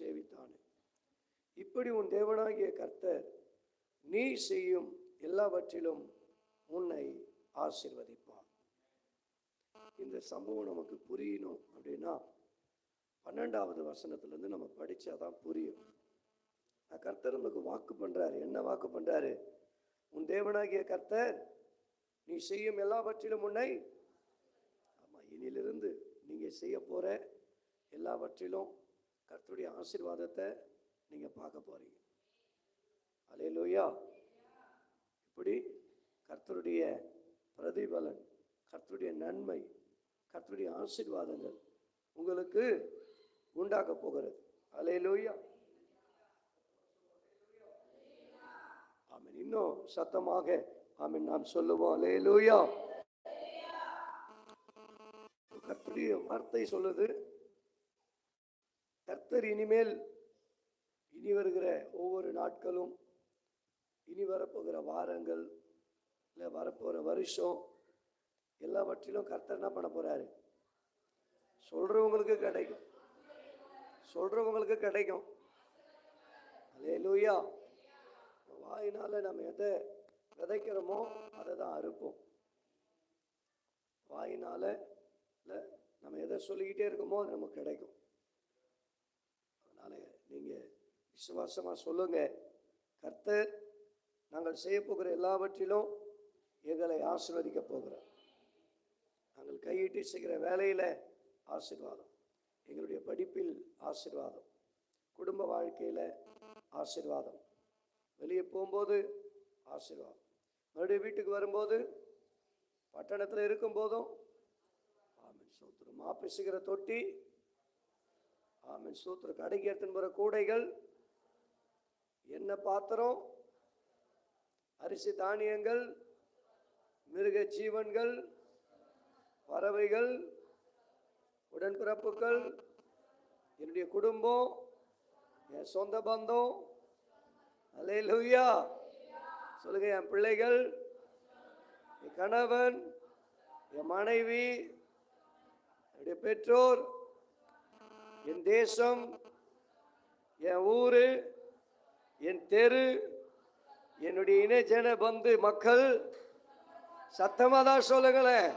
சேவித்தானே. இப்படி உன் தேவனாகிய கர்த்தர் நீ செய்யும் எல்லாவற்றிலும் உன்னை ஆசீர்வதிப்பார். இந்த சம்பவம் நமக்கு புரியணும் அப்படின்னா பன்னெண்டாவது வசனத்துலேருந்து நம்ம படிச்சாதான் புரியும். நான் கர்த்தர் நமக்கு வாக்கு பண்றாரு. என்ன வாக்கு பண்றாரு? உன் தேவனாகிய கர்த்தர் நீ செய்யும் எல்லாவற்றிலும் உன்னை ஆமா இனியிலிருந்து நீங்க செய்ய போற எல்லாவற்றிலும் கர்த்தருடைய ஆசீர்வாதத்தை நீங்கள் பார்க்க போறீங்க. லோயா இப்படி கர்த்தருடைய பிரதிபலன் கர்த்தருடைய நன்மை கர்த்தருடைய ஆசீர்வாதங்கள் உங்களுக்கு உண்டாக்க போகிறது. அலையலூயா ஆமீன். இன்னும் சத்தமாக ஆமீன். நாம் சொல்லுவோம் அலையலோயா கர்த்தருடைய வார்த்தை சொல்லுது கர்த்தர் இனிமேல் இனி வருகிற ஒவ்வொரு நாட்களும் இனி வரப்போகிற வாரங்கள் இல்லை வரப்போகிற வருஷம் எல்லாவற்றிலும் கர்த்தர் என்ன பண்ண போறாரு? சொல்றவங்களுக்கு கிடைக்கும். சொல்றவங்களுக்கு கிடைக்கும். அல்லேலூயா வாயினால நம்ம எதை விதைக்கிறோமோ அதை தான் அறுப்போம். வாயினால இல்லை நம்ம எதை சொல்லிக்கிட்டே இருக்கோமோ அது நமக்கு கிடைக்கும் அதனால நீங்க விசுவாசமாக சொல்லுங்க. கர்த்தர் நாங்கள் செய்ய போகிற எல்லாவற்றிலும் எங்களை ஆசீர்வதிக்க போகிறார். நாங்கள் கையிட்டு செய்கிற வேலையில் ஆசீர்வாதம். எங்களுடைய படிப்பில் ஆசீர்வாதம். குடும்ப வாழ்க்கையில் ஆசீர்வாதம். வெளியே போகும்போது ஆசீர்வாதம். மறுபடியும் வீட்டுக்கு வரும்போது பட்டணத்தில் இருக்கும்போதும் ஆமென். சூத்திரம். மாப்பிசுகிற தொட்டி ஆமீன். சூத்திரம். கடைக்கு எடுத்துன்னு போகிற கூடைகள் என்ன பாத்திரம்? அரிசி தானியங்கள் மிருக ஜீவன்கள் பறவைகள் உடன்பிறப்புகள் என்னுடைய குடும்பம் என் சொந்த பந்தம். அல்லேலூயா சொல்லுங்க என் பிள்ளைகள் என் கணவன் என் மனைவி என்னுடைய பெற்றோர் என் தேசம் என் ஊரு என் தெரு என்னுடைய இணைஜன பந்து மக்கள் சத்தமாக தான் சொல்லுங்களேன்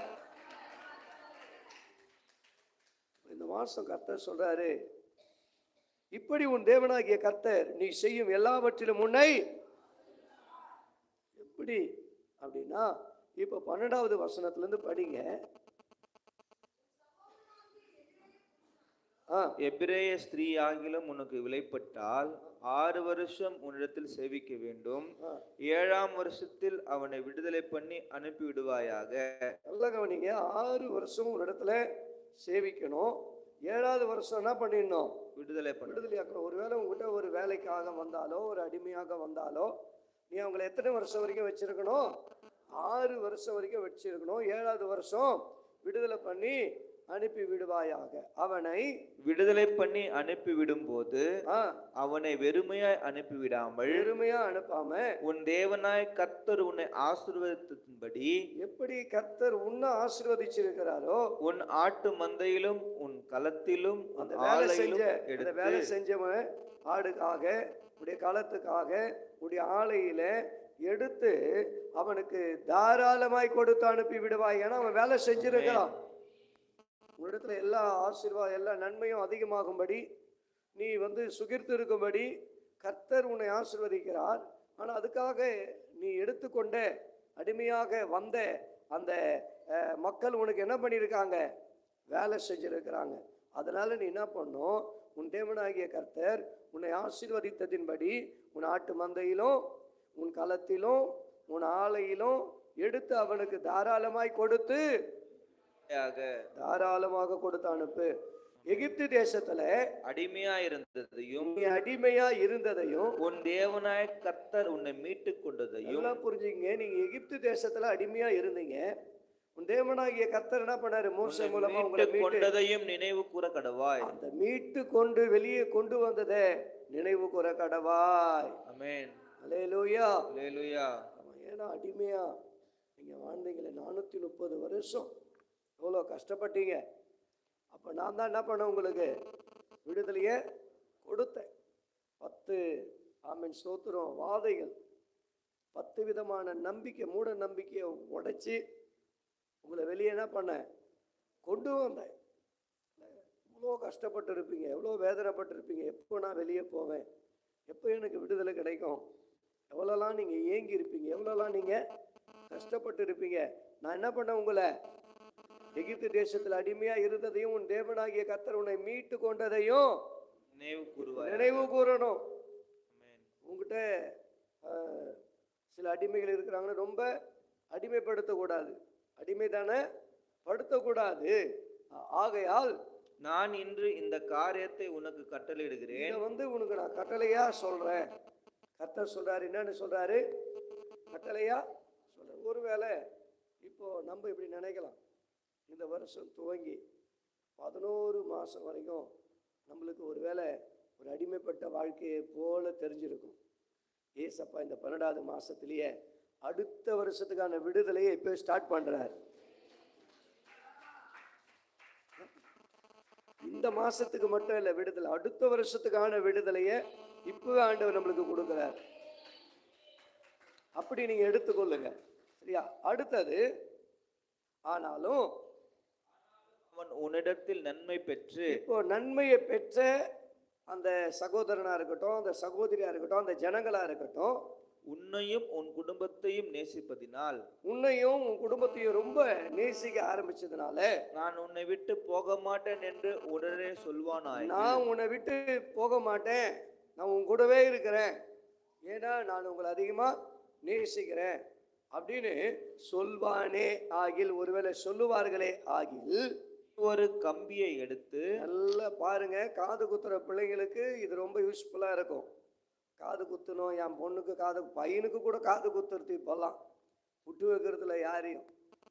இந்த மாதம் கர்த்தர் சொல்கிறாரு இப்படி உன் தேவனாகிய கர்த்தர் நீ செய்யும் எல்லாவற்றிலும் உன்னை எப்படி அப்படின்னா இப்போ பன்னெண்டாவது வசனத்துலேருந்து படிங்க. எபிரேய ஸ்திரீ ஆகிலும் உனக்கு விலைப்பட்டால் ஆறு வருஷம் உன்னிடத்தில் சேவிக்க வேண்டும். ஏழாம் வருஷத்தில் அவனை விடுதலை பண்ணி அனுப்பி விடுவாயாக நல்லா கவனிங்க. ஆறு வருஷம் ஒரு இடத்துல சேவிக்கணும். ஏழாவது வருஷம் என்ன பண்ணிடணும்? விடுதலை பண்ண விடுதலையாக்கணும். ஒருவேளை உங்ககிட்ட ஒரு வேலைக்காக வந்தாலோ ஒரு அடிமையாக வந்தாலோ நீ அவங்களை எத்தனை வருஷம் வரைக்கும் வச்சிருக்கணும்? ஆறு வருஷம் வரைக்கும் வச்சிருக்கணும். ஏழாவது வருஷம் விடுதலை பண்ணி அனுப்பி விடுவாயாக அவனை விடுதலை பண்ணி அனுப்பி விடும்போது ஆ, அவனை வெறுமையாய் அனுப்பி விடாமல் பெருமையா அனுப்பாம உன் தேவனாய் கர்த்தர் உன்னை ஆசீர்வதித்தபடி எப்படி கர்த்தர் உன்னை ஆசீர்வதிச்சிருக்கிறாரோ உன் ஆட்டு மந்தையிலும் உன் களத்திலும் அந்த வேலை செஞ்ச அந்த வேலை செஞ்சவன் ஆடுக்காக உடைய களத்துக்காக உடைய ஆலையில எடுத்து அவனுக்கு தாராளமாய் கொடுத்து அனுப்பி விடுவாய் ஏன்னா அவன் வேலை செஞ்சிருக்கிறான். உன்னிடத்துல எல்லா ஆசீர்வாதம் எல்லா நன்மையும் அதிகமாகும்படி நீ வந்து சுகிர்த்து இருக்கும்படி கர்த்தர் உன்னை ஆசிர்வதிக்கிறார். ஆனால் அதுக்காக நீ எடுத்துக்கொண்ட அடிமையாக வந்த அந்த மக்கள் உனக்கு என்ன பண்ணியிருக்காங்க வேலை செஞ்சுருக்கிறாங்க. அதனால் நீ என்ன பண்ணும்? உன் தேவனாகிய கர்த்தர் உன்னை ஆசீர்வதித்ததின்படி உன் ஆட்டு மந்தையிலும் உன் களத்திலும் உன் ஆலையிலும் எடுத்து அவனுக்கு தாராளமாய் கொடுத்து தாராளமாக கொடுத்து அனுப்பு. எகிப்து தேசத்துல அடிமையா இருந்ததையும் அடிமையா இருந்ததையும் உன் தேவனாய் கர்த்தர் உன்னை மீட்டுக் கொண்டதையும் புரிஞ்சுங்க. நீங்க எகிப்து தேசத்துல அடிமையா இருந்தீங்க. உன் தேவனாகிய கர்த்தர் என்ன பண்ணாரு? மோச மூலமா உங்களை மீட்டு கொண்டதையும் நினைவு கூற கடவாய். அந்த மீட்டு கொண்டு வெளியே கொண்டு வந்ததை நினைவு கூற கடவாய். அமேன் அலேலூயா அல்லேலூயா ஆமா, ஏன்னா அடிமையா. நீங்க வாழ்ந்தீங்களே நானூத்தி முப்பது வருஷம். எவ்வளோ கஷ்டப்பட்டீங்க? அப்போ நான் தான் என்ன பண்ணேன் உங்களுக்கு? விடுதலையே கொடுத்தேன். பத்து ஆமீன் ஸ்தோத்திரம் வாதைகள். பத்து விதமான நம்பிக்கை மூட நம்பிக்கையை உடைச்சி உங்களை வெளியே என்ன பண்ணேன்? கொண்டு வந்தேன். எவ்வளோ கஷ்டப்பட்டு இருப்பீங்க எவ்வளோ வேதனைப்பட்டு இருப்பீங்க எப்போ நான் வெளியே போவேன்? எப்போ எனக்கு விடுதலை கிடைக்கும்? எவ்வளோலாம் நீங்கள் ஏங்கி இருப்பீங்க எவ்வளோலாம் நீங்கள் கஷ்டப்பட்டு இருப்பீங்க நான் என்ன பண்ணேன் உங்களை? எகிப்து தேசத்தில் அடிமையாக இருந்ததையும் உன் தேவனாகிய கர்த்தர் உன்னை மீட்டு கொண்டதையும் நினைவு கூறணும். உங்ககிட்ட சில அடிமைகள் இருக்கிறாங்கன்னு ரொம்ப அடிமைப்படுத்தக்கூடாது. அடிமை தானே படுத்தக்கூடாது. ஆகையால் நான் இன்று இந்த காரியத்தை உனக்கு கட்டளையிடுகிறேன். இதை வந்து உனக்கு நான் கட்டளையா சொல்றேன். கர்த்தர் சொல்றாரு என்னன்னு சொல்றாரு? கட்டளையா சொல்றேன். ஒருவேளை இப்போ நம்ம இப்படி நினைக்கலாம். இந்த வருஷம் துவங்கி பதினோரு மாதம் வரைக்கும் நம்மளுக்கு ஒருவேளை ஒரு அடிமைப்பட்ட வாழ்க்கையை போல தெரிஞ்சிருக்கும். ஏசப்பா இந்த பன்னெண்டாவது மாதத்துலேயே அடுத்த வருஷத்துக்கான விடுதலையை இப்போ ஸ்டார்ட் பண்ணுறார் இந்த மாதத்துக்கு மட்டும் இல்லை விடுதலை. அடுத்த வருஷத்துக்கான விடுதலையை இப்போவே ஆண்டவர் நம்மளுக்கு கொடுக்குறார். அப்படி நீங்கள் எடுத்துக்கொள்ளுங்க. சரியா? அடுத்தது ஆனாலும் அவன் உன்னிடத்தில் நன்மை பெற்று இப்போ நன்மையை பெற்ற அந்த சகோதரனா இருக்கட்டும் அந்த சகோதரியா இருக்கட்டும் அந்த ஜனங்களா இருக்கட்டும் உன்னையும் உன் குடும்பத்தையும் நேசிப்பதினால் உன்னையும் உன் குடும்பத்தையும் ரொம்ப நேசிக்க ஆரம்பிச்சதுனால நான் உன்னை விட்டு போக மாட்டேன் என்று உடனே சொல்வானாய் நான் உன்னை விட்டு போக மாட்டேன் நான் உன் கூடவே இருக்கிறேன். ஏன்னா நான் உங்களை அதிகமா நேசிக்கிறேன் அப்படின்னு சொல்வானே ஆகில் ஒருவேளை சொல்லுவார்களே ஆகில் ஒரு கம்பியை எடுத்து நல்லா பாருங்க காது குத்துற பிள்ளைங்களுக்கு இது ரொம்ப யூஸ்ஃபுல்லா இருக்கும். காது குத்தணும் என் பொண்ணுக்கு காது பையனுக்கு கூட காது குத்துறது இப்போல்லாம். விட்டு வைக்கிறதுல யாரையும்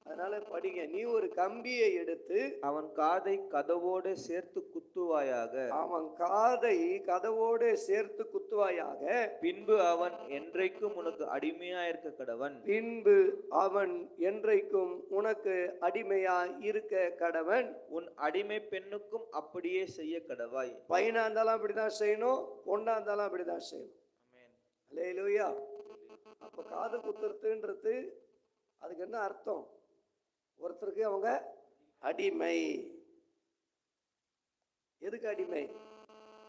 அதனால படிங்க. நீ ஒரு கம்பியை எடுத்து அவன் காதை கதவோடு சேர்த்து குத்துவாயாக. அவன் காதை கதவோடு சேர்த்து குத்துவாயாக. பின்பு அவன் என்றைக்கும் உனக்கு அடிமையாயிருக்க கடவன். பின்பு அவன் என்றைக்கும் உனக்கு அடிமையாய் இருக்க கடவன். உன் அடிமை பெண்ணுக்கும் அப்படியே செய்ய கடவாய். பையனா இருந்தாலும் அப்படிதான் செய்யணும் பொண்ணா இருந்தாலும் அப்படிதான் செய்யணும். ஆமென். அல்லேலூயா. அப்போ காது குத்துறதுன்றது அதுக்கு என்ன அர்த்தம்? ஒருத்தருக்கு அவங்க அடிமை. எதுக்கு அடிமை?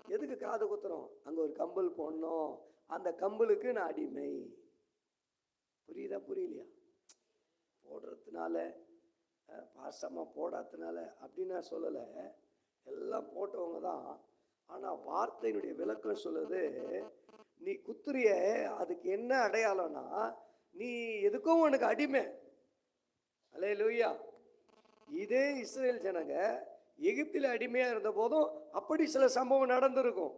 எதுக்கு காது குத்துறோம்? அங்க ஒரு கம்பல் போடணும். அந்த கம்பலுக்கு நான் அடிமை. புரியுதா புரியலையா? போடுறதுனால பாசமாக பாசமா போடாததுனால அப்படின்னு நான் சொல்லலை. எல்லாம் போட்டவங்க தான். ஆனால் வார்த்தையினுடைய விளக்கம் சொல்லுது நீ குத்துறிய அதுக்கு என்ன அடையாளம்னா நீ எதுக்கும் உனக்கு அடிமை. அலே லூயா இதே இஸ்ரேல் ஜனங்க எகிப்தில் அடிமையாக இருந்த போதும் அப்படி சில சம்பவம் நடந்திருக்கும்.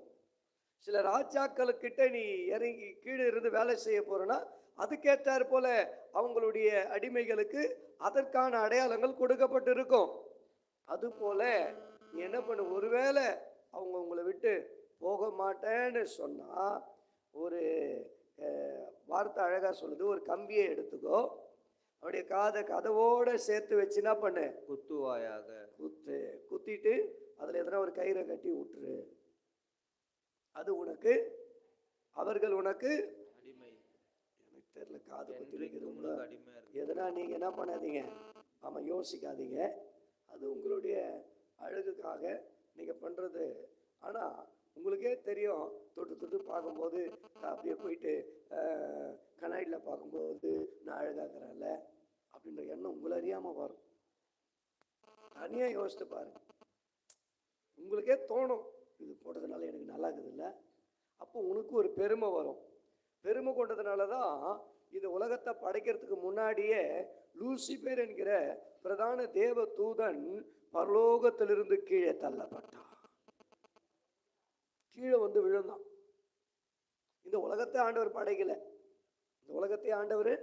சில ராஜாக்களுக்கிட்ட நீ இறங்கி கீழே இருந்து வேலை செய்ய போறேன்னா அதுக்கேற்றாற் போல அவங்களுடைய அடிமைகளுக்கு அதற்கான அடையாளங்கள் கொடுக்கப்பட்டிருக்கும். அதுபோல நீ என்ன பண்ணு ஒருவேளை அவங்க உங்களை விட்டு போக மாட்டேன்னு சொன்னால் ஒரு வார்த்தை அழகாக சொல்லுது ஒரு கம்பியை எடுத்துக்கோ. அவருடைய காதை கதவோட சேர்த்து வச்சு என்ன பண்ணு? குத்துவாயாக. குத்து குத்திட்டு அதில் எதனா ஒரு கயிறை கட்டி விட்டுரு. அது உனக்கு அவர்கள் உனக்கு அடிமை. எனக்கு தெரியல காது குத்தி எதனா நீங்கள் என்ன பண்ணாதீங்க. ஆமாம் யோசிக்காதீங்க. அது உங்களுடைய அழகுக்காக நீங்கள் பண்ணுறது ஆனால் உங்களுக்கே தெரியும் தொட்டு தொட்டு பார்க்கும்போது அப்படியே போயிட்டு கண்ணாடியில் பார்க்கும்போது அப்படின்ற எண்ணம் உங்களை அறியாமல் வரும். தனியாக யோசித்து பாருங்க. உங்களுக்கே தோணும் இது போட்டதுனால எனக்கு நல்லா இருக்குதுல்ல அப்போ உனக்கு ஒரு பெருமை வரும். பெருமை கொண்டதுனால தான் இந்த உலகத்தை படைக்கிறதுக்கு முன்னாடியே லூசிபேர் என்கிற பிரதான தேவ தூதன் பரலோகத்திலிருந்து கீழே தள்ளப்பட்டான். கீழே வந்து விழுந்தான். இந்த உலகத்தை ஆண்டவர் படைக்கல. இந்த உலகத்தை ஆண்டவர்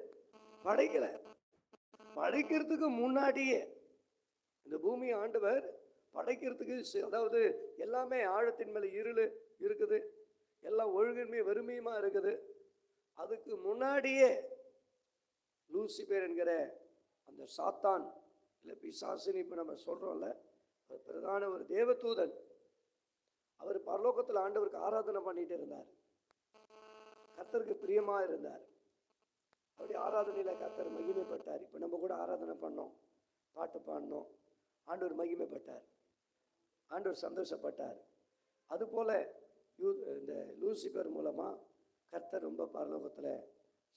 படைக்கல. படைக்கிறதுக்கு முன்னாடியே இந்த பூமியை ஆண்டவர் படைக்கிறதுக்கு அதாவது எல்லாமே ஆழத்தின் மேல இருள் இருக்குது. எல்லாம் ஒழுங்கின்மை வறுமையுமா இருக்குது. அதுக்கு முன்னாடியே லூசிபேர் என்கிற அந்த சாத்தான் இல்லை பிசாசுன்னு இப்போ நம்ம சொல்கிறோம்ல ஒரு பிரதான ஒரு தேவதூதன். அவர் பரலோகத்தில் ஆண்டவருக்கு ஆராதனை பண்ணிட்டு இருந்தார். கத்தருக்கு பிரியமாக இருந்தார். அப்படி ஆராதனையில் கர்த்தர் மகிமைப்பட்டார். இப்போ நம்ம கூட ஆராதனை பண்ணோம் பாட்டு பாடினோம். ஆண்டவர் மகிமைப்பட்டார். ஆண்டவர் சந்தோஷப்பட்டார். அதுபோல் யூ இந்த லூசிபர் மூலமாக கர்த்தர் ரொம்ப பரலோகத்தில்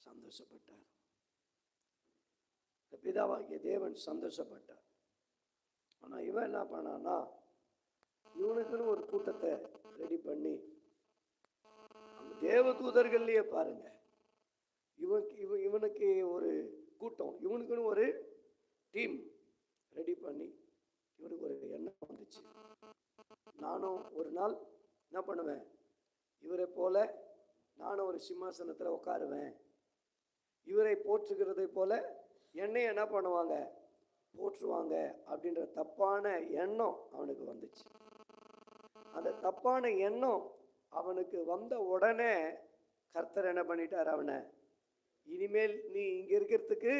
சந்தோஷப்பட்டார். இந்த பிதாவாகிய தேவன் சந்தோஷப்பட்டார். ஆனால் இவன் என்ன பண்ணான்னா இவனுக்குன்னு ஒரு கூட்டத்தை ரெடி பண்ணி அந்த தேவதூதர்கள்லயே பாருங்கள் இவன் இவன் இவனுக்கு ஒரு கூட்டம். இவனுக்குன்னு ஒரு டீம் ரெடி பண்ணி இவனுக்கு ஒரு எண்ணம் வந்துச்சு. நானும் ஒரு நாள் என்ன பண்ணுவேன்? இவரை போல நானும் ஒரு சிம்மாசனத்தில் உட்காருவேன் இவரை போற்றுகிறதை போல என்னை என்ன பண்ணுவாங்க? போற்றுவாங்க அப்படின்ற தப்பான எண்ணம் அவனுக்கு வந்துச்சு. அந்த தப்பான எண்ணம் அவனுக்கு வந்த உடனே கர்த்தர் என்ன பண்ணிட்டார் அவனை? இனிமேல் நீ இங்க இருக்கிறதுக்கு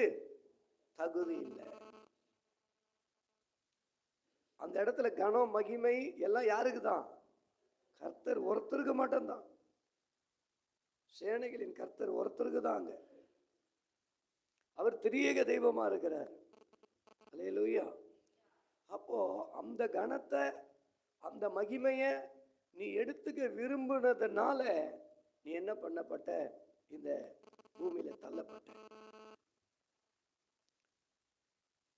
தகுதி இல்லை. அந்த இடத்துல கனம் மகிமை எல்லாம் யாருக்கு தான்? கர்த்தர் ஒருத்தருக்கு மட்டும்தான். சேனைகளின் கர்த்தர் ஒருத்தருக்கு தான் அங்க. அவர் திரியேக தெய்வமா இருக்கிறார். லூயா அப்போ அந்த கணத்தை அந்த மகிமையை நீ எடுத்துக்க விரும்பினதுனால நீ என்ன பண்ணப்பட்ட? இந்த பூமியில தள்ளப்பட்ட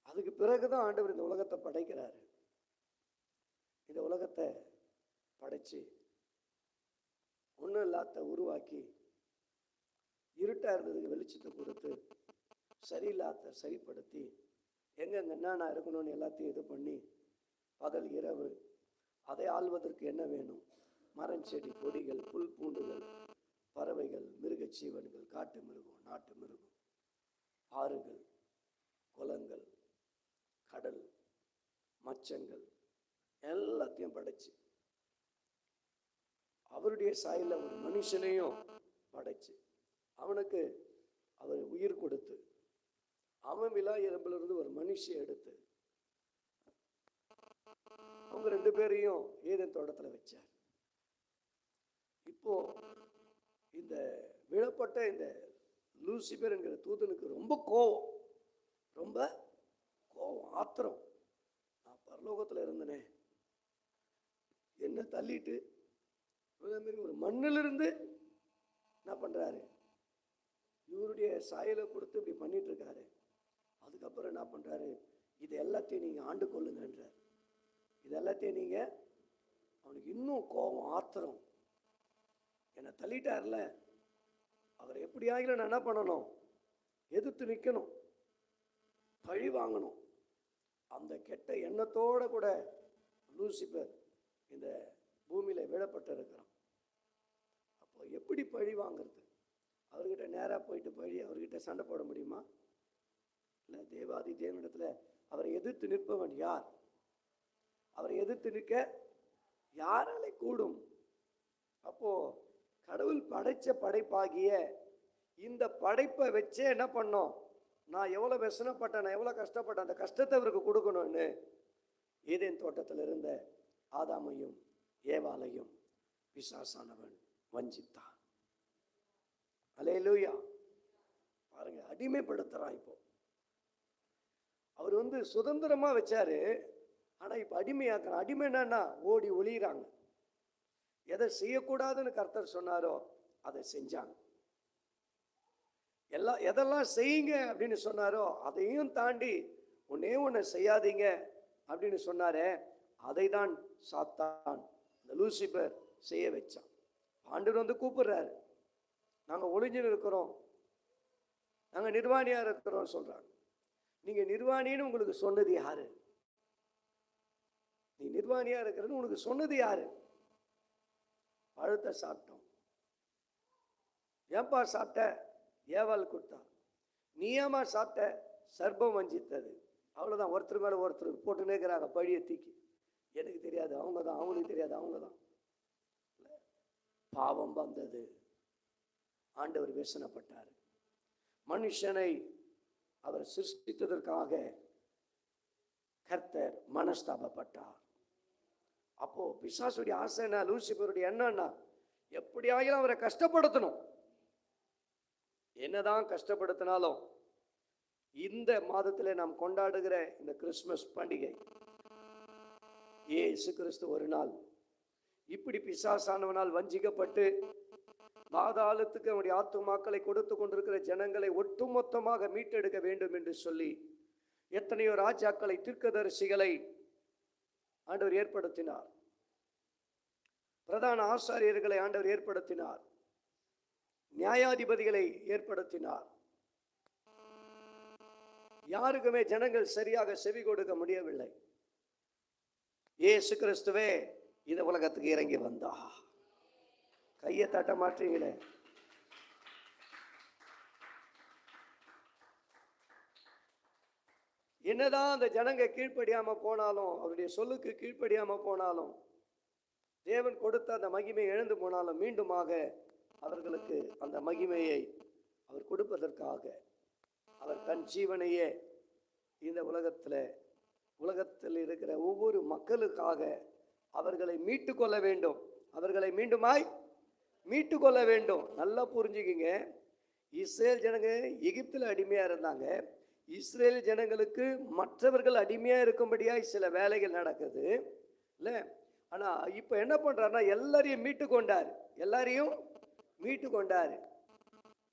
அதுக்கு பிறகுதான் ஆண்டவர் இந்த உலகத்தை படைக்கிறாரு. இந்த உலகத்தை படைச்சு ஒன்றும் இல்லாத உருவாக்கி இருட்டா இருந்ததுக்கு வெளிச்சத்தை கொடுத்து சரியில்லாத சரிப்படுத்தி எங்கெங்க என்னென்ன இருக்கணும்னு எல்லாத்தையும் இது பண்ணி பகல் இரவு அதை ஆள்வதற்கு என்ன வேணும்? மரம் செடி கொடிகள் புல் பூண்டுகள் பறவைகள் மிருகச் ஜீவன்கள் காட்டு மிருகம் நாட்டு மிருகம் ஆறுகள் குளங்கள் கடல் மச்சங்கள் எல்லாத்தையும் படைச்சு. அவருடைய சாயில் ஒரு மனுஷனையும் படைச்சு. அவனுக்கு அவர் உயிர் கொடுத்து அவன் விழா எறும்பிலிருந்து ஒரு மனுஷன் எடுத்து அவங்க ரெண்டு பேரையும் ஏதன் தோட்டத்தில் வச்சார். இப்போ இந்த விழப்பட்ட இந்த லூசிபர் என்கிற தூதனுக்கு ரொம்ப கோவம். ரொம்ப கோவம் ஆத்திரம். நான் பரலோகத்தில் இருந்தனே. என்ன தள்ளிட்டு அதே மாதிரி ஒரு மண்ணிலிருந்து என்ன பண்ணுறாரு இவருடைய சாயலை கொடுத்து இப்படி பண்ணிட்டு இருக்காரு அதுக்கப்புறம் என்ன பண்ணுறாரு இது எல்லாத்தையும் நீங்கள் ஆண்டு கொள்ளுங்கன்றார். இது எல்லாத்தையும் நீங்கள் அவனுக்கு இன்னும் கோபம் ஆத்திரம். என்னை தள்ளிட்டார்ல. அவர் எப்படி ஆகிலும் நான் என்ன பண்ணணும்? எதிர்த்து நிற்கணும் பழி வாங்கணும். அந்த கெட்ட எண்ணத்தோடு கூட லூசிபர் இந்த பூமியில் விழப்பட்டு இருக்கிறான். அப்போ எப்படி பழி வாங்குறது? அவர்கிட்ட நேராக போயிட்டு பழி அவர்கிட்ட சண்டை போட முடியுமா? இல்லை தேவாதி தேவனிடத்தில் அவரை எதிர்த்து நிற்பவன் யார்? அவரை எதிர்த்து நிற்க யாராலே கூடும்? அப்போது கடவுள் படைத்த படைப்பாகிய இந்த படைப்பை வச்சே என்ன பண்ணோம்? நான் எவ்வளோ வெசனப்பட்டேன் நான் எவ்வளோ கஷ்டப்பட்டேன் அந்த கஷ்டத்தை அவருக்கு கொடுக்கணும்னு. ஏதேன் தோட்டத்தில் இருந்த ஆதாமையும் ஏவாலையும் விசாசானவன் வஞ்சித்தான். அலையலூயா. பாருங்க அடிமைப்படுத்துகிறான் இப்போ. அவர் வந்து சுதந்திரமாக வச்சாரு. ஆனால் இப்போ அடிமையாக்குறான். அடிமை என்னன்னா ஓடி ஒளிகிறாங்க எதை செய்யக்கூடாதுன்னு கர்த்தர் சொன்னாரோ அதை செஞ்சாங்க. எல்லாம் எதெல்லாம் செய்யுங்க அப்படின்னு சொன்னாரோ அதையும் தாண்டி ஒன்னே ஒன்று செய்யாதீங்க அப்படின்னு சொன்னாரே அதை தான் சாத்தான் இந்த லூசிபர் செய்ய வச்சான். ஆண்டவர் வந்து கூப்பிடுறாரு. நாங்கள் ஒளிஞ்சுன்னு இருக்கிறோம். நாங்கள் நிர்வாணியாக இருக்கிறோம் சொல்கிறாங்க நீங்கள் நிர்வாணின்னு உங்களுக்கு சொன்னது யாரு? நீ நிர்வாணியாக இருக்கிறன்னு உனக்கு சொன்னது யாரு? பழத்தை சாப்பிட்டோம். ஏன்பா சாப்பிட்ட? ஏவாள் கொடுத்தா. நீயாமா சாப்பிட்ட? சர்ப்பம் வஞ்சித்தது. அவ்வளோதான் ஒருத்தர் மேலே ஒருத்தர் போட்டுன்னே இருக்கிறாங்க பழியை தூக்கி. எனக்கு தெரியாது. அவங்க தான். அவங்களுக்கு தெரியாது. அவங்க தான். பாவம் வந்தது. ஆண்டவர் வேசனப்பட்டார் மனுஷனை அவர் சிருஷ்டித்ததற்காக கர்த்தர் மனஸ்தாபப்பட்டார். அப்போ பிசாசுடைய ஆசை என்ன? லூசிபருடைய என்னன்னா எப்படியாயிலும் அவரை கஷ்டப்படுத்தணும். என்னதான் கஷ்டப்படுத்தினாலும் இந்த மாதத்தில் நாம் கொண்டாடுகிற இந்த கிறிஸ்மஸ் பண்டிகை ஏசு கிறிஸ்து ஒரு நாள். இப்படி பிசாசானவனால் வஞ்சிக்கப்பட்டு பாதாளத்துக்கு அவனுடைய ஆத்துமாக்களை கொடுத்து கொண்டிருக்கிற ஜனங்களை ஒட்டுமொத்தமாக மீட்டெடுக்க வேண்டும் என்று சொல்லி எத்தனையோ ராஜாக்களை தீர்க்கதரிசிகளை ஆண்டவர் ஏற்படுத்தினார். பிரதான ஆசாரியர்களை ஆண்டவர் ஏற்படுத்தினார். நியாயாதிபதிகளை ஏற்படுத்தினார். யாருக்குமே ஜனங்கள் சரியாக செவி கொடுக்க முடியவில்லை. ஏசு கிறிஸ்துவே இந்த உலகத்துக்கு இறங்கி வந்தா. கையை தட்ட மாட்டீங்களே. என்னதான் அந்த ஜனங்க கீழ்ப்படியாம போனாலும் அவருடைய சொல்லுக்கு கீழ்ப்படியாம போனாலும் தேவன் கொடுத்த அந்த மகிமையை எழுந்து போனாலும் மீண்டுமாக அவர்களுக்கு அந்த மகிமையை அவர் கொடுப்பதற்காக அவர் தன் ஜீவனையே இந்த உலகத்தில் உலகத்தில் இருக்கிற ஒவ்வொரு மக்களுக்காக அவர்களை மீட்டு கொள்ள வேண்டும். அவர்களை மீண்டுமாய் மீட்டு கொள்ள வேண்டும். நல்லா புரிஞ்சுக்கிங்க. இஸ்ரேல் ஜனங்க எகிப்தில் அடிமையாக இருந்தாங்க. இஸ்ரேல் ஜனங்களுக்கு மற்றவர்கள் அடிமையாக இருக்கும்படியாக சில வேலைகள் நடக்குது இல்லை? ஆனால் இப்போ என்ன பண்ணுறாருன்னா எல்லாரையும் மீட்டு கொண்டார். எல்லாரையும் மீட்டு கொண்டார்.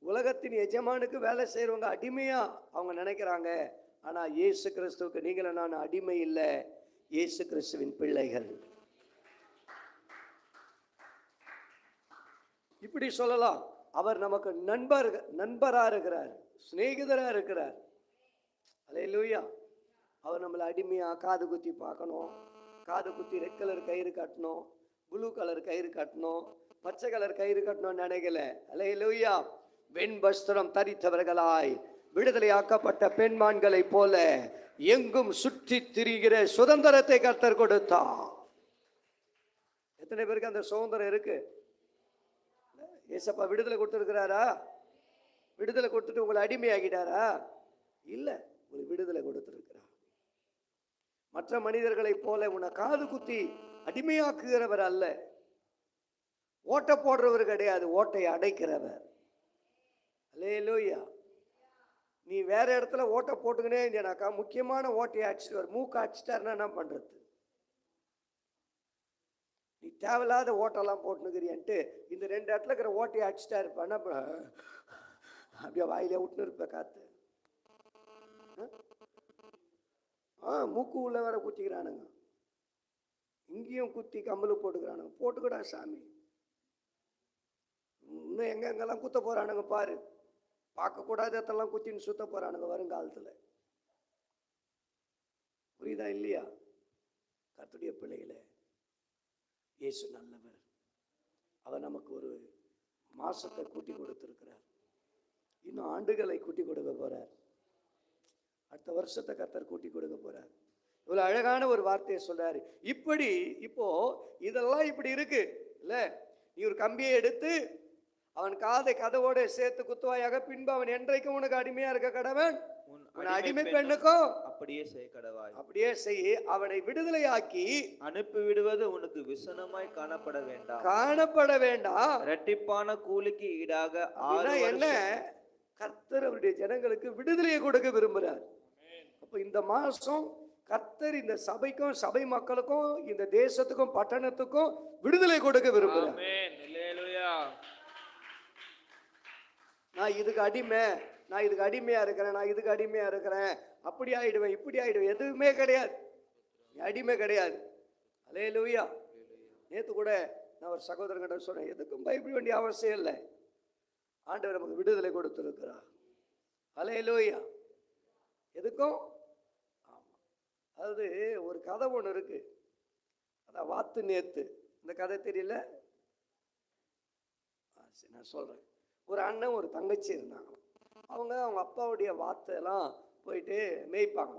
உலகத்தின் எஜமானுக்கு வேலை செய்கிறவங்க அடிமையாக அவங்க நினைக்கிறாங்க. ஆனால் இயேசு கிறிஸ்துவுக்கு நீங்களும் நான் அடிமை இல்லை. இயேசு கிறிஸ்துவின் பிள்ளைகள். இப்படி சொல்லலாம். அவர் நமக்கு நண்பர் நண்பராக இருக்கிறார். சிநேகிதராக இருக்கிறார். அலையிலூயா அவர் நம்மளை அடிமையாக காது குத்தி பார்க்கணும். காது குத்தி ரெட் கலர் கயிறு கட்டணும். ப்ளூ கலர் கயிறு கட்டணும். பச்சை கலர் கயிறு கட்டணும்னு நினைக்கல. வெண் வஸ்திரம் தரித்தவர்களாய் விடுதலையாக்கப்பட்ட பெண்மான்களைப் போல எங்கும் சுற்றி திரிகிற சுதந்திரத்தை கர்த்தர் கொடுத்தார். எத்தனை பேருக்கு அந்த சுதந்திரம் இருக்கு? ஏசப்பா விடுதலை கொடுத்துருக்கிறாரா? விடுதலை கொடுத்துட்டு உங்களை அடிமையாகிட்டாரா இல்லை. உங்களுக்கு விடுதலை கொடுத்திருக்கிறார். மற்ற மனிதர்களைப் போல உன்னை காது குத்தி அடிமையாக்குகிறவர் அல்ல. ஓட்டை போடுறவர் கிடையாது ஓட்டையை அடைக்கிறவர். அல்லேலூயா. நீ வேற இடத்துல ஓட்டை போட்டுக்கினே இருந்தேனாக்கா முக்கியமான ஓட்டையை அடிச்சிட்டு மூக்கை அடிச்சிட்டாருன்னா என்ன பண்றது? நீ தேவையில்லாத ஓட்டெல்லாம் போட்டுனுக்கிறியன்ட்டு இந்த ரெண்டு இடத்துல இருக்கிற ஓட்டையை அடிச்சிட்டா இருப்பேன் என்ன அப்படியே வாயிலே விட்டுன்னு இருப்ப காத்து. ஆ மூக்கு உள்ள வேற குத்திக்கிறானுங்க. இங்கேயும் குத்தி கம்பளு போட்டுக்கிறானுங்க. போட்டுக்கடா சாமி. இன்னும் எங்கெங்கெல்லாம் குத்த போறானுங்க பாரு. பார்க்கக்கூடாததெல்லாம் குத்தின்னு சுத்த போறானுங்க வருங்காலத்தில். புரியுதா இல்லையா? கத்துடைய பிள்ளைகளே இயேசு நல்லவர். அவர் நமக்கு ஒரு மாசத்தை கூட்டி கொடுத்துருக்கிறார். இன்னும் ஆண்டுகளை கூட்டி கொடுக்க போகிறார் அடுத்த வருஷத்தை கர்த்தர் கூட்டி கொடுக்க போறார். இவ்வளவு அழகான ஒரு வார்த்தையை சொல்றாரு. இப்படி இப்போ இதெல்லாம் இப்படி இருக்கு. இல்ல நீ ஒரு கம்பியை எடுத்து அவன் காதை கதவோட சேர்த்து குத்துவாயாக பின்பு அவன் என்றைக்கும் உனக்கு அடிமையா இருக்க கடவன்? உன் அடிமை பெண்ணுக்கும் அப்படியே செய் கடவாய். அப்படியே செய் அவனை விடுதலையாக்கி அனுப்பி விடுவது உனக்கு விசனமாய் காணப்பட வேண்டாம். காணப்பட வேண்டாம் இரட்டிப்பான கூலிக்கு ஈடாக என்ன? கர்த்தர் அவருடைய ஜனங்களுக்கு விடுதலையை கொடுக்க விரும்புகிறார் அப்போ இந்த மாசம் கர்த்தர் இந்த சபைக்கும் சபை மக்களுக்கும் இந்த தேசத்துக்கும் பட்டணத்துக்கும் விடுதலை கொடுக்க விரும்புகிறார் நான் இதுக்கு அடிமை நான் இதுக்கு அடிமையா இருக்கிறேன் நான் இதுக்கு அடிமையா இருக்கிறேன். அப்படி ஆயிடுவேன் இப்படி ஆயிடுவேன் எதுவுமே கிடையாது. அடிமை கிடையாது. அலே லூயா நேற்று கூட நான் ஒரு சகோதரர்கிட்ட சொன்னேன் எதுக்கும் பயப்பட வேண்டிய அவசியம் இல்லை. ஆண்டவர் நமக்கு விடுதலை கொடுத்திருக்கிறார். அலே லூயா எதுக்கும்? அதாவது ஒரு கதை ஒன்று இருக்கு. அதான் வாத்து நேத்து. இந்த கதை தெரியல? சரி நான் சொல்கிறேன் ஒரு அண்ணன் ஒரு தங்கச்சி இருந்தாங்க. அவங்க அவங்க அப்பாவுடைய வாத்தெல்லாம் போயிட்டு மேய்ப்பாங்க.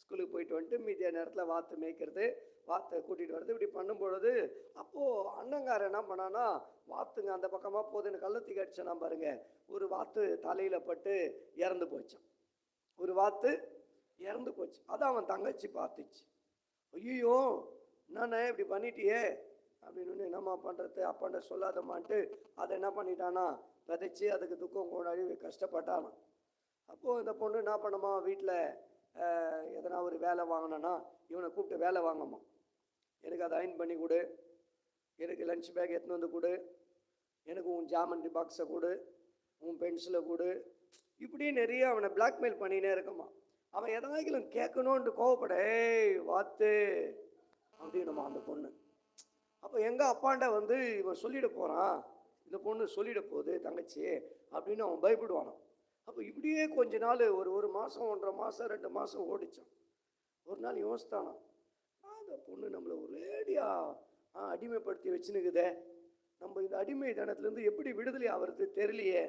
ஸ்கூலுக்கு போயிட்டு வந்துட்டு மீதிய நேரத்தில் வாத்து மேய்க்கிறது வாத்தை கூட்டிகிட்டு வர்றது இப்படி பண்ணும்பொழுது அப்போது அண்ணங்கார என்ன பண்ணான்னா வாத்துங்க அந்த பக்கமாக போதுன்னு கள்ளத்தி அடிச்சானா பாருங்க. ஒரு வாத்து தலையில் பட்டு இறந்து போச்சான் ஒரு வாத்து இறந்து போச்சு. அதை அவன் தங்கச்சி பார்த்துச்சு. ஐயோ என்னண்ணே இப்படி பண்ணிட்டியே? அப்படின்னு என்னம்மா பண்ணுறது அப்பாண்ட சொல்லாதம்மான்ட்டு அதை என்ன பண்ணிட்டானா விதைச்சி அதுக்கு துக்கம் கொண்டாடி கஷ்டப்பட்டானா அப்போது இந்த பொண்ணு என்ன பண்ணுமா வீட்டில் எதனா ஒரு வேலை வாங்கினேன்னா இவனை கூப்பிட்டு வேலை வாங்கம்மா. எனக்கு அதை அயன் பண்ணி கொடு. எனக்கு லஞ்ச் பேக் எடுத்துன்னு வந்து கொடு. எனக்கு உன் ஜாமண்ட்ரி பாக்ஸை கொடு. உன் பென்சிலை கொடு. இப்படி நிறைய அவனை பிளாக்மெயில் பண்ணினே இருக்கம்மா. அவன் எதாகிலும் கேட்கணுன்ட்டு கோவப்பட ஏய் வாத்து அப்படின்னுமா அந்த பொண்ணு. அப்போ எங்கள் அப்பாண்ட வந்து இவன் சொல்லிட போகிறான் இந்த பொண்ணு சொல்லிட போகுது தங்கச்சி அப்படின்னு அவன் பயப்படுவானோ அப்போ இப்படியே கொஞ்ச நாள் ஒரு ஒரு மாதம் ஒன்றரை மாதம் ரெண்டு மாதம் ஓடிச்சான். ஒரு நாள் யோசித்தானா அந்த பொண்ணு நம்மளை ஒரேடியாக அடிமைப்படுத்தி வச்சுனுக்குதே நம்ம இந்த அடிமை தனத்துலேருந்து எப்படி விடுதலை ஆகிறது தெரியலையே.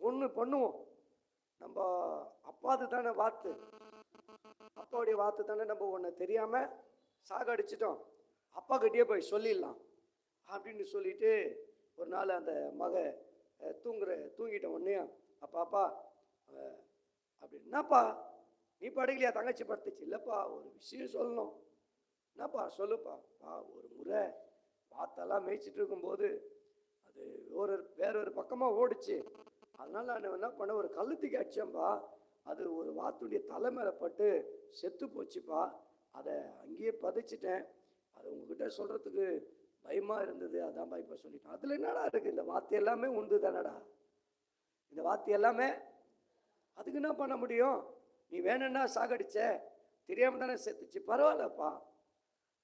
ஒன்று பண்ணுவோம் நம்ம அப்பாது தானே வாத்து அப்பாவுடைய வாத்து தானே நம்ம ஒன்று தெரியாமல் சாகடிச்சிட்டோம். அப்பா கிட்டேயே போய் சொல்லிடலாம் அப்படின்னு சொல்லிட்டு ஒரு நாள் அந்த மக தூங்குற தூங்கிட்ட உடனே அப்பா அப்பா அப்படி என்னப்பா? நீ படுக்கலையா? தங்கச்சி படுத்துச்சு. இல்லைப்பா ஒரு விஷயம் சொல்லணும். என்னப்பா? சொல்லுப்பா. பா ஒரு முறை வாத்தெல்லாம் மேய்ச்சிட்டு இருக்கும்போது அது ஒரு வேற ஒரு பக்கமாக ஓடிச்சு. அதனால் நான் என்ன பண்ண ஒரு கழுத்துக்கு அடிச்சேன்பா அது ஒரு வாத்துடைய தலை மேலே பட்டு செத்து போச்சுப்பா. அதை அங்கேயே பதிச்சிட்டேன். அது உங்ககிட்ட சொல்கிறதுக்கு பயமாக இருந்தது. அதான்ப்பா இப்போ சொல்லிட்டேன். அதில் என்னடா இருக்குது இந்த வாத்து எல்லாமே உண்டு தானடா? இந்த வாத்து எல்லாமே அதுக்கு என்ன பண்ண முடியும்? நீ வேணும்னா சாகடிச்ச. தெரியாமல் தானே செத்துச்சு. பரவாயில்லப்பா.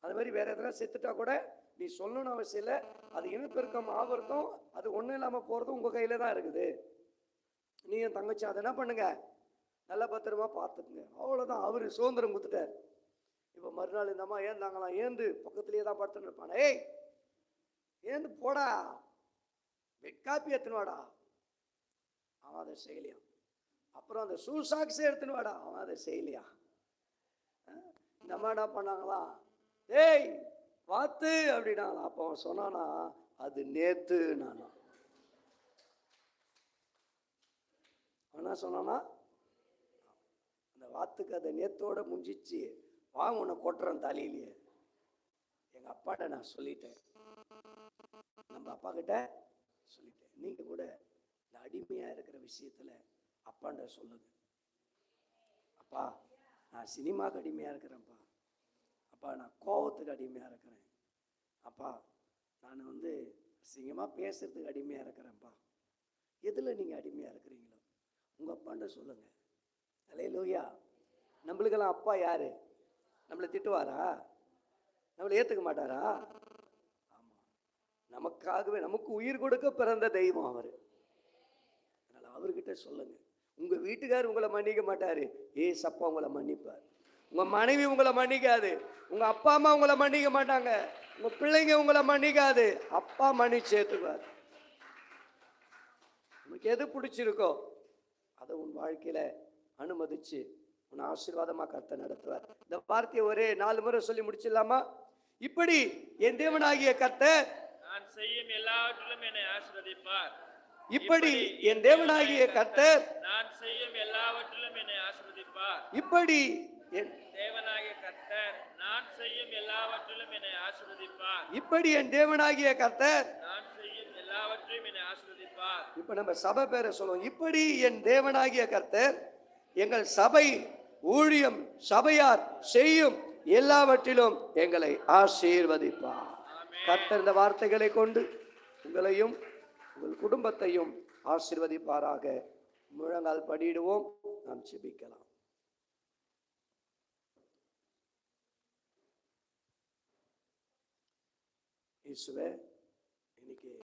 அது மாதிரி வேறு எதனா செத்துட்டா கூட நீ சொல்லணும்னு அவசியம் இல்லை. அது இனப்பெருக்கம் ஆகிறதும் அது ஒன்றும் இல்லாமல் போகிறதும் உங்கள் கையில் தான் இருக்குது. நீ என் தங்கச்சி அதை என்ன பண்ணுங்க? நல்ல பத்திரமா பார்த்துக்குங்க. அவ்வளோதான் அவர் சுதந்திரம் கொடுத்துட்டார். இப்போ மறுநாள் இந்த அம்மா ஏந்தாங்களாம் ஏந்து பக்கத்துலேயே தான் படுத்துன்னு இருப்பான் ஏய் ஏந்து போடா. காப்பி எடுத்துன்னு வாடா. அவன் அதை செய்யலையா? அப்புறம் அந்த ஷூ சாக்ஸே எடுத்துன்னு வாடா. அவன் அதை செய்யலையா? இந்த அம்மா என்ன பண்ணாங்களா? ஏய் வாத்து அப்படின்னா அப்போ அவன் சொன்னானா அது நேத்து நானா என்ன சொன்னானா அந்த வாத்துக்கு அதை நேத்தோட முடிஞ்சிச்சு வாங்க உன்னை கொட்டுறேன் தலையிலேயே எங்க அப்பாட்ட நான் சொல்லிட்டேன். நம்ம அப்பா கிட்ட சொல்லிட்டேன். நீங்க கூட இந்த அடிமையா இருக்கிற விஷயத்துல அப்பாண்ட சொல்லுங்க. அப்பா நான் சினிமாக்கு அடிமையா இருக்கிறேன்ப்பா. அப்பா நான் கோபத்துக்கு அடிமையா இருக்கிறேன். அப்பா நான் வந்து அசிங்கமா பேசுறதுக்கு அடிமையா இருக்கிறேன்ப்பா. எதுல நீங்க அடிமையா இருக்கிறீங்களோ? உங்கள் அப்பாண்ட சொல்லுங்க. அலே லூயா நம்மளுக்கெல்லாம் அப்பா யாரு? நம்மளை திட்டுவாரா? நம்மளை ஏற்றுக்க மாட்டாரா? ஆமாம் நமக்காகவே நமக்கு உயிர் கொடுக்க பிறந்த தெய்வம் அவர். அதனால் அவர்கிட்ட சொல்லுங்க. உங்கள் வீட்டுக்கார் உங்களை மன்னிக்க மாட்டார். ஏசப்பா அப்பா உங்களை மன்னிப்பார். உங்கள் மனைவி உங்களை மன்னிக்காது. உங்கள் அப்பா அம்மா உங்களை மன்னிக்க மாட்டாங்க. உங்கள் பிள்ளைங்க உங்களை மன்னிக்காது. அப்பா மன்னிச்சு ஏற்றுக்குவார் நமக்கு எது பிடிச்சிருக்கோ அதை உன் வாழ்க்கையில அனுமதிச்சு உன்னை ஆசீர்வாதமா கர்த்தர் நடத்துவார். இந்த வார்த்தையை ஒரே நாலு முறை சொல்லி முடிச்சிடலாமா? இப்படி என் தேவனாகிய கர்த்தர் நான் செய்யும் எல்லாவற்றிலும் என்னை ஆசீர்வதிப்பார். இப்படி என் தேவனாகிய கர்த்தர் நான் செய்யும் எல்லாவற்றிலும் என்னை ஆசீர்வதிப்பார். இப்படி என் தேவனாகிய கர்த்தர் நான் செய்யும் எல்லாவற்றிலும் என்னை ஆசீர்வதிப்பார். இப்படி என் தேவனாகிய கர்த்தர் நான் செய்யும் எல்லாவற்றையும் என்னை ஆசீர்வதிப்பார். இப்ப நம்ம சபை பேரை சொல்லுவோம். இப்படி என் தேவனாகிய கர்த்தர் எங்கள் சபை ஊழியம் சபையார் செய்யும் எல்லாவற்றிலும் எங்களை ஆசீர்வதிப்பார். கர்த்தர் இந்த வார்த்தைகளை கொண்டு உங்களையும் உங்கள் குடும்பத்தையும் ஆசீர்வதிப்பாராக. முழங்கால் படியிடுவோம். நாம் செபிக்கலாம் இயேசுவே